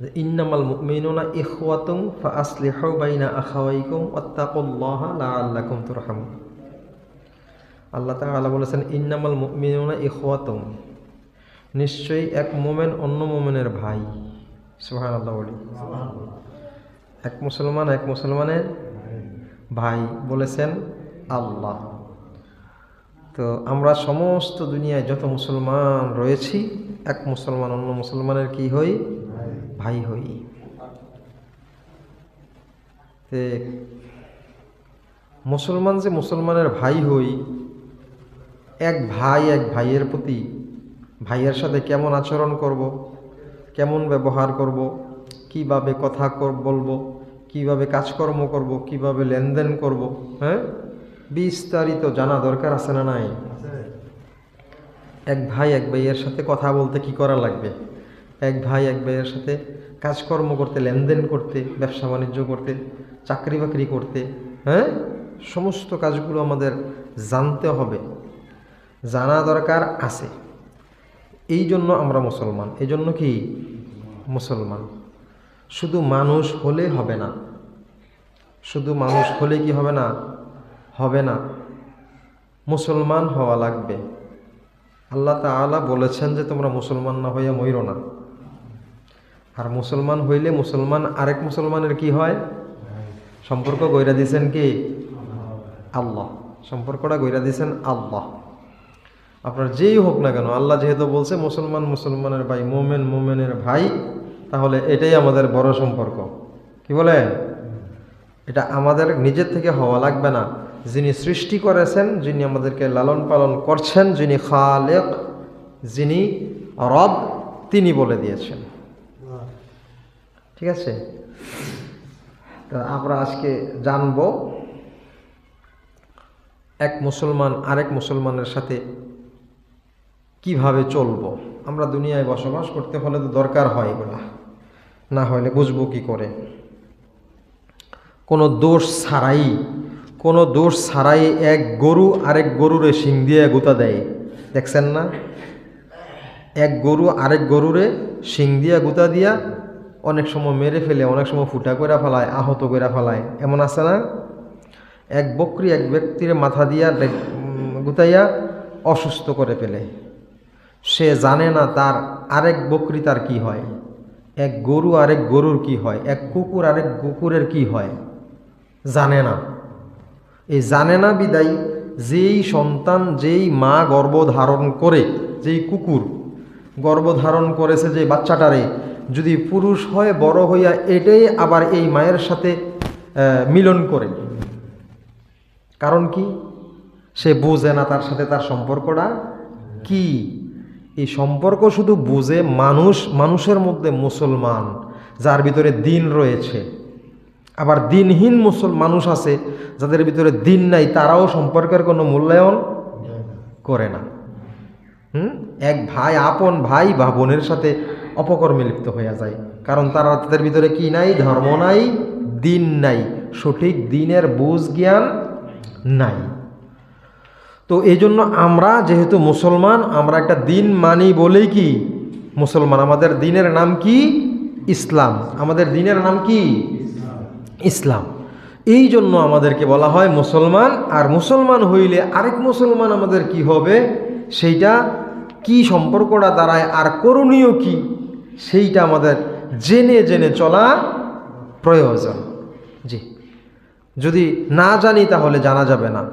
ইন্নামাল মুমিনুনা ইখওয়াতুম ফাআসলিহু বাইনা আখাওয়াইকুম ওয়াত্তাকুল্লাহা লাআল্লাকুম তুরহামুন। আল্লাহ তাআলা বলেছেন, ইন্নামাল মুমিনুনা ইখওয়াতুম নিশ্চয়ই এক মোমেন অন্য মোমেনের ভাই। সুবহানাল্লাহ বলি। এক মুসলমান এক মুসলমানের ভাই বলেছেন আল্লাহ। তো আমরা সমস্ত দুনিয়ায় যত মুসলমান রয়েছি, এক মুসলমান অন্য মুসলমানের কি হই? ভাই হই। তে মুসলমান যে মুসলমানের ভাই হই এক ভাই এক ভাইয়ের প্রতি ভাইয়ের সাথে কেমন আচরণ করব? কেমন ব্যবহার করব? কীভাবে কথা বলব? কীভাবে কাজকর্ম করব? কীভাবে লেনদেন করব? হ্যাঁ? বিস্তারিত জানা দরকার আছে না নাই? এক ভাই এক ভাইয়ের সাথে কথা বলতে কি করা লাগবে? এক ভাই, এক ভাইয়ের সাথে কাজকর্ম করতে, লেনদেন করতে, ব্যবসা বাণিজ্য করতে, চাকরি বাকরি করতে হ্যাঁ? সমস্ত কাজগুলো আমাদের জানতে হবে, জানা দরকার আছে। এই জন্য আমরা মুসলমান, এই জন্য কি মুসলমান? শুধু মানুষ হলে হবে না, শুধু মানুষ হলে কি হবে না? হবে না। মুসলমান হওয়া লাগবে। আল্লাহ তাআলা বলেছেন যে তোমরা মুসলমান না হইয়া মইর না। আর মুসলমান হইলে মুসলমান, আরেক মুসলমানের কি হয়? সম্পর্ক গইরা দিছেন কি? আল্লাহ। সম্পর্কটা গইরা দিছেন আল্লাহ। আপনার যেই হোক না কেন, আল্লাহ যেহেতু বলছে মুসলমান মুসলমানের ভাই, মোমেন মোমেনের ভাই, তাহলে এটাই আমাদের বড় সম্পর্ক। কি বলে? এটা আমাদের নিজের থেকে হওয়া লাগবে না। যিনি সৃষ্টি করেছেন, যিনি আমাদেরকে লালন পালন করছেন, যিনি খালেক, যিনি রব, তিনি বলে দিয়েছেন। ঠিক আছে? তা আমরা আজকে জানব এক মুসলমান আরেক মুসলমানের সাথে কীভাবে চলবো। আমরা দুনিয়ায় বসবাস করতে হলে তো দরকার হয় এগুলা। না হলে বুঝব কি করে? কোনো দোষ ছাড়াই, কোনো দোষ ছাড়াই এক গরু আরেক গরুরে শিং দিয়ে গুতা দেয়। দেখছেন না? এক গরু আরেক গরুরে শিং দিয়া গুতা দিয়া অনেক সময় মেরে ফেলে, অনেক সময় ফুটা করে ফেলায়, আহত করে ফেলায়। এমন আছে না? এক বকরি এক ব্যক্তির মাথা দিয়া গুতাইয়া অসুস্থ করে ফেলে। সে জানে না তার আরেক বকরি তার কি হয়। এক গরু আরেক গরুর কি হয়। এক কুকুর আরেক কুকুরের কি হয়। জানে না। এই জানে না বিদায় যেই সন্তান, যেই মা গর্ভধারণ করে, যেই কুকুর গর্ভধারণ করেছে যে বাচ্চাটারে যদি পুরুষ হয় বড় হইয়া এটাই আবার এই মায়ের সাথে মিলন করে। কারণ কি? সে বোঝে না তার সাথে তার সম্পর্কটা কি? এই সম্পর্ক শুধু বুঝে মানুষ মানুষের মধ্যে মুসলমান যার ভিতরে দিন রয়েছে। আবার দিনহীন মুসল মানুষ আছে যাদের ভিতরে দিন নাই তারাও সম্পর্কের কোনো মূল্যায়ন করে না। হুম? এক ভাই আপন ভাই বা বোনের সাথে অপকর্মে লিপ্ত হইয়া যায়। কারণ তারা তাদের ভিতরে কি নাই? ধর্ম নাই, দিন নাই। সঠিক দিনের বুঝ জ্ঞান নাই। তো এই জন্য আমরা যেহেতু মুসলমান, আমরা একটা দিন মানি বলেই কি? মুসলমান, আমাদের দিনের নাম কি? ইসলাম। আমাদের দিনের নাম কি? ইসলাম। এই জন্য আমাদেরকে বলা হয় মুসলমান। আর মুসলমান হইলে আরেক মুসলমান আমাদের কি হবে? সেইটা কি সম্পর্কটা দাঁড়ায়? আর করণীয় কি? সেইটা আমাদের জেনে জেনে চলা প্রয়োজন। জি। যদি না জানি তাহলে জানা যাবে না।